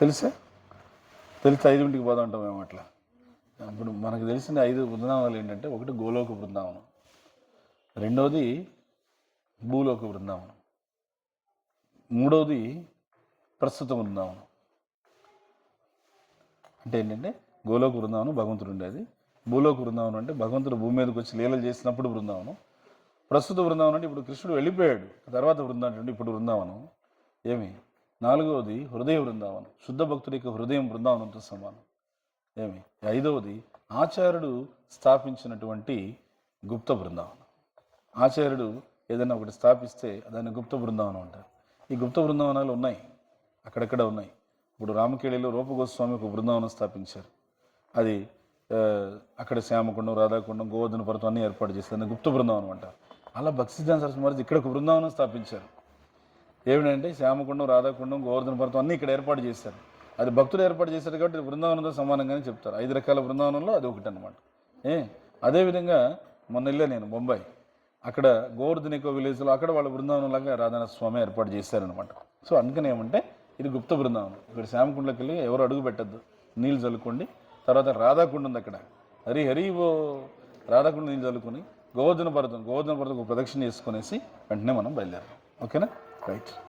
తెలుసా? తెలిస్తే ఐదింటికి పోదాం అంటాం మేము అట్లా. ఇప్పుడు మనకు తెలిసిన ఐదు బృందావనాలు ఏంటంటే ఒకటి గోలోక బృందావనం రెండవది భూలోక బృందావనం మూడవది ప్రస్తుత బృందావనం. అంటే ఏంటంటే గోలోక బృందావనం భగవంతుడు ఉండేది. భూలోక బృందావనం అంటే భగవంతుడు భూమి మీదకి వచ్చి లీలలు చేసినప్పుడు బృందావనం. ప్రస్తుత బృందావనం అంటే ఇప్పుడు కృష్ణుడు వెళ్ళిపోయాడు. తర్వాత బృందావనం అంటే ఇప్పుడు బృందావనం. ఏమి? నాలుగవది హృదయ బృందావనం. శుద్ధ భక్తుడి యొక్క హృదయం బృందావనంతో సమానం. ఏమి? ఐదవది ఆచార్యుడు స్థాపించినటువంటి గుప్త బృందావనం. ఆచార్యుడు ఏదైనా ఒకటి స్థాపిస్తే దాన్ని గుప్త బృందావనం అంటారు. ఈ గుప్త బృందావనాలు ఉన్నాయి. అక్కడక్కడ ఉన్నాయి. ఇప్పుడు రామకేళిలో రూపగోస్వామి ఒక బృందావనం స్థాపించారు. అది అక్కడ శ్యామకుండం రాధాకుండం గోవర్ధన పర్వతం అన్ని ఏర్పాటు చేస్తారు దాన్ని గుప్త బృందావనం అంటారు. అలా భక్తి సరస్వతి మహర్షి ఇక్కడ ఒక బృందావనం స్థాపించారు. ఏమిటంటే శ్యామకుండం రాధాకుండం గోవర్ధన పర్వతం అన్నీ ఇక్కడ ఏర్పాటు చేశారు. అది భక్తులు ఏర్పాటు చేశారు కాబట్టి బృందావనంతో సమానంగానే చెప్తారు. ఐదు రకాల బృందావనంలో అది ఒకటి అనమాట ఏ అదేవిధంగా మొన్న వెళ్ళా నేను బొంబాయి. అక్కడ గోవర్ధన్ ఎక్కువ విలేజ్లో అక్కడ వాళ్ళ బృందావనం లాగా రాధానాథ స్వామి ఏర్పాటు చేశారనమాట సో అందుకని ఏమంటే ఇది గుప్త బృందావనం. ఇక్కడ శ్యామకుండకి వెళ్ళి ఎవరు అడుగు పెట్టద్దు. నీళ్ళు చల్లుకోండి. తర్వాత రాధాకుండ ఉంది అక్కడ. హరి హరి ఓ రాధాకుండ నీళ్ళు చల్లుకొని గోవర్ధన పర్వతం గోవర్ధన పర్వతం ఒక ప్రదక్షిణ చేసుకునేసి వెంటనే మనం బయలుదేరాం ఓకేనా? Great.